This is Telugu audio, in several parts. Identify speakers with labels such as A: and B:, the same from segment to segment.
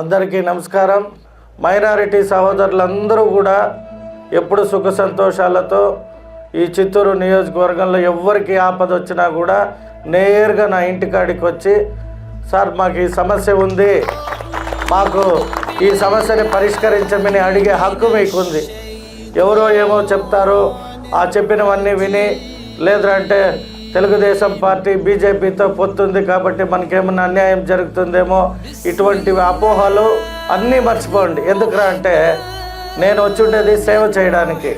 A: అందరికీ నమస్కారం. మైనారిటీ సహోదరులందరూ కూడా ఎప్పుడు సుఖ సంతోషాలతో ఈ చిత్తూరు నియోజకవర్గంలో ఎవరికి ఆపద వచ్చినా కూడా నేరుగా నా ఇంటికాడికి వచ్చి సార్ మాకు ఈ సమస్య ఉంది. మాకు ఈ సమస్యని పరిష్కరించమని అడిగే హక్కు మీకు ఉంది ఎవరో ఏమో చెప్తారు. ఆ చెప్పినవన్నీ విని లేదంటే తెలుగుదేశం పార్టీ బీజేపీతో పొత్తుంది కాబట్టి మనకేమన్నా అన్యాయం జరుగుతుందేమో ఇటువంటి అపోహలు అన్నీ మర్చిపోండి. ఎందుకురా అంటే నేను వచ్చిండేది సేవ చేయడానికి.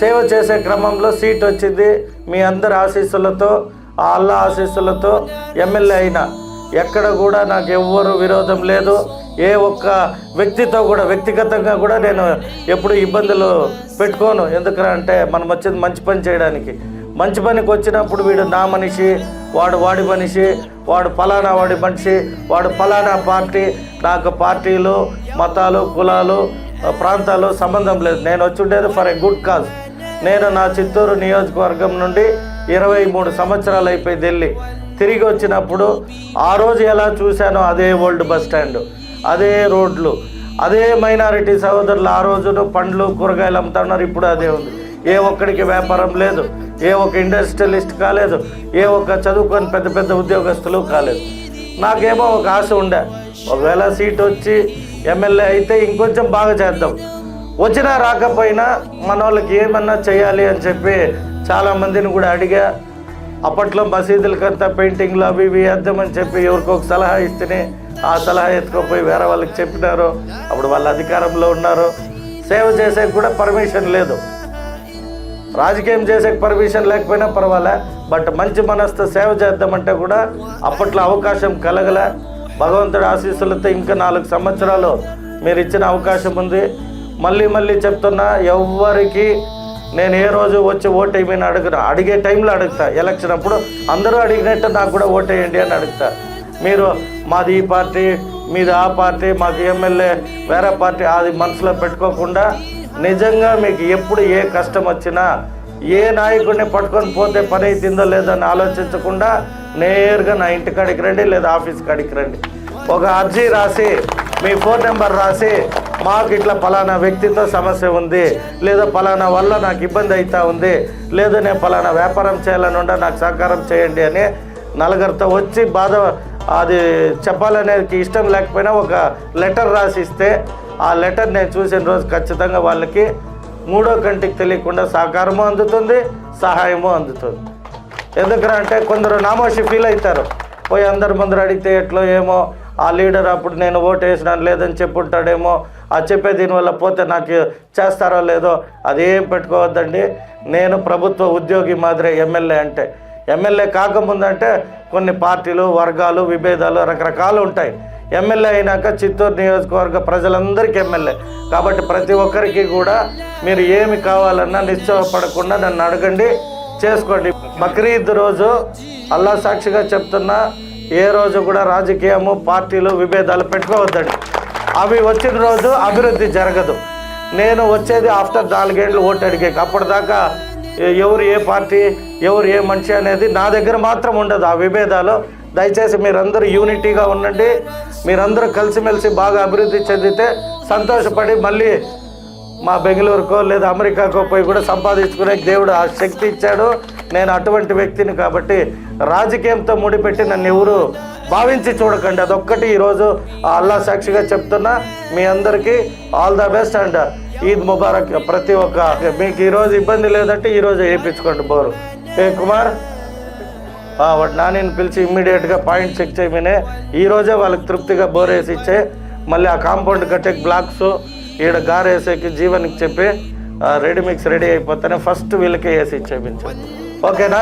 A: సేవ చేసే క్రమంలో సీట్ వచ్చింది. మీ అందరి ఆశీస్సులతో ఆ అల్లా ఆశీస్సులతో ఎమ్మెల్యే అయినా. ఎక్కడ కూడా నాకు ఎవ్వరు విరోధం లేదు. ఏ ఒక్క వ్యక్తితో కూడా వ్యక్తిగతంగా కూడా నేను ఎప్పుడు ఇబ్బందులు పెట్టుకోను. ఎందుకంటే మనం వచ్చేది మంచి పని చేయడానికి. మంచి పనికి వచ్చినప్పుడు వీడు నా మనిషి వాడు వాడి మనిషి వాడు ఫలానా వాడి మనిషి వాడు ఫలానా పార్టీ నాకు పార్టీలు మతాలు కులాలు ప్రాంతాలు సంబంధం లేదు. నేను వచ్చి ఉండేది ఫర్ ఏ గుడ్ కాజ్. నేను నా చిత్తూరు నియోజకవర్గం నుండి ఇరవై మూడు సంవత్సరాలు అయిపోయి ఢిల్లీ. తిరిగి వచ్చినప్పుడు ఆ రోజు ఎలా చూశానో అదే ఓల్డ్ బస్ స్టాండ్ అదే రోడ్లు అదే మైనారిటీ సహోదరులు ఆ రోజును పండ్లు కూరగాయలు అమ్ముతున్నారు ఇప్పుడు అదే ఉంది. ఏ ఒక్కడికి వ్యాపారం లేదు ఏ ఒక్క ఇండస్ట్రియలిస్ట్ కాలేదు ఏ ఒక్క చదువుకొని పెద్ద పెద్ద ఉద్యోగస్తులు కాలేదు. నాకేమో ఒక ఆశ ఉండే ఒకవేళ సీట్ వచ్చి ఎమ్మెల్యే అయితే ఇంకొంచెం బాగా చేద్దాం. వచ్చినా రాకపోయినా మన వాళ్ళకి ఏమన్నా చేయాలి అని చెప్పి చాలామందిని కూడా అడిగా. అప్పట్లో మసీదులకంతా పెయింటింగ్లు అవి ఇవి వేద్దామని చెప్పి ఎవరికి ఒక సలహా ఇస్తేనే ఆ సలహా ఎత్తుకోపోయి వేరే వాళ్ళకి చెప్పినారు. అప్పుడు వాళ్ళ అధికారంలో ఉన్నారు. సేవ చేసేకి కూడా పర్మిషన్ లేదు. రాజకీయం చేసే పర్మిషన్ లేకపోయినా పర్వాలే బట్ మంచి మనసుతో సేవ చేద్దామంటే కూడా అప్పట్లో అవకాశం కలగలే. భగవంతుడి ఆశీస్సులతో ఇంకా నాలుగు సంవత్సరాలు మీరు ఇచ్చిన అవకాశం ఉంది. మళ్ళీ మళ్ళీ చెప్తున్నా ఎవ్వరికి నేను ఏ రోజు వచ్చి ఓటు వేయమని అడుగును? అడిగే టైంలో అడుగుతా. ఎలక్షన్ అప్పుడు అందరూ అడిగినట్టు నాకు కూడా ఓట్ వేయండి అని అడుగుతా. మీరు మాది ఈ పార్టీ మీది ఆ పార్టీ మాకు ఎమ్మెల్యే వేరే పార్టీ అది మనసులో పెట్టుకోకుండా నిజంగా మీకు ఎప్పుడు ఏ కష్టం వచ్చినా ఏ నాయకుడిని పట్టుకొని పోతే పని అవుతుందో లేదో అని ఆలోచించకుండా నేరుగా నా ఇంటి కాడికి రండి లేదా ఆఫీస్ కాడికి రండి. ఒక అర్జీ రాసి మీ ఫోన్ నెంబర్ రాసి మాకు ఇట్లా పలానా వ్యక్తితో సమస్య ఉంది లేదా పలానా వల్ల నాకు ఇబ్బంది అవుతా ఉంది లేదా నేను పలానా వ్యాపారం చేయాలని ఉండ నాకు సహకారం చేయండి అని నలుగురితో వచ్చి బాధ అది చెప్పాలనేది ఇష్టం లేకపోయినా ఒక లెటర్ రాసి ఇస్తే ఆ లెటర్ నేను చూసిన రోజు ఖచ్చితంగా వాళ్ళకి మూడో కంటికి తెలియకుండా సహకారము అందుతుంది సహాయము అందుతుంది. ఎందుకరా అంటే కొందరు నామోషి ఫీల్ అవుతారు. పోయి అందరి ముందర అడిగితే ఎట్లో ఏమో ఆ లీడర్ అప్పుడు నేను ఓటు వేసినాను లేదని చెప్పుంటాడేమో ఆ చెప్పే దీనివల్ల పోతే నాకు చేస్తారో లేదో అదేం పెట్టుకోవద్దండి. నేను ప్రభుత్వ ఉద్యోగి మాదిరే ఎమ్మెల్యే అంటే ఎమ్మెల్యే కాకముందంటే కొన్ని పార్టీలు వర్గాలు విభేదాలు రకరకాలు ఉంటాయి. ఎమ్మెల్యే అయినాక చిత్తూరు నియోజకవర్గ ప్రజలందరికీ ఎమ్మెల్యే. కాబట్టి ప్రతి ఒక్కరికి కూడా మీరు ఏమి కావాలన్నా నిశ్చయపడకుండా నన్ను అడగండి చేసుకోండి. బక్రీద్ రోజు అల్లా సాక్షిగా చెప్తున్నా ఏ రోజు కూడా రాజకీయము పార్టీలు విభేదాలు పెట్టుకోవద్దండి. అవి వచ్చిన రోజు అభివృద్ధి జరగదు. నేను వచ్చేది ఆఫ్టర్ నాలుగేళ్ళు ఓటు అడిగేకి. అప్పటిదాకా ఎవరు ఏ పార్టీ ఎవరు ఏ మనిషి అనేది నా దగ్గర మాత్రం ఉండదు ఆ విభేదాలు. దయచేసి మీరందరూ యూనిటీగా ఉండండి. మీరందరూ కలిసిమెలిసి బాగా అభివృద్ధి చెందితే సంతోషపడి మళ్ళీ మా బెంగళూరుకో లేదా అమెరికాకో పోయి కూడా సంపాదించుకునే దేవుడు ఆ శక్తి ఇచ్చాడు. నేను అటువంటి వ్యక్తిని కాబట్టి రాజకీయంతో ముడిపెట్టి నన్ను ఎవరు భావించి చూడకండి. అదొక్కటి ఈరోజు ఆ అల్లా సాక్షిగా చెప్తున్నా. మీ అందరికీ all the best and Eid Mubarak ప్రతి ఒక్క మీకు ఈరోజు ఇబ్బంది లేదంటే ఈరోజు వేయించుకోండి బోరు. ఏ కుమార్? వాడు నానిని పిలిచి ఇమ్మీడియట్గా పాయింట్ చెక్ చేయమనే ఈరోజే వాళ్ళకి తృప్తిగా బోర్ వేసి ఇచ్చే మళ్ళీ ఆ కాంపౌండ్ కట్టేకి బ్లాక్స్ ఈడ గారు వేసేకి జీవనికి చెప్పి రెడీ మిక్స్ రెడీ అయిపోతానే ఫస్ట్ వీళ్ళకి వేసి ఇచ్చేపించాను ఓకేనా?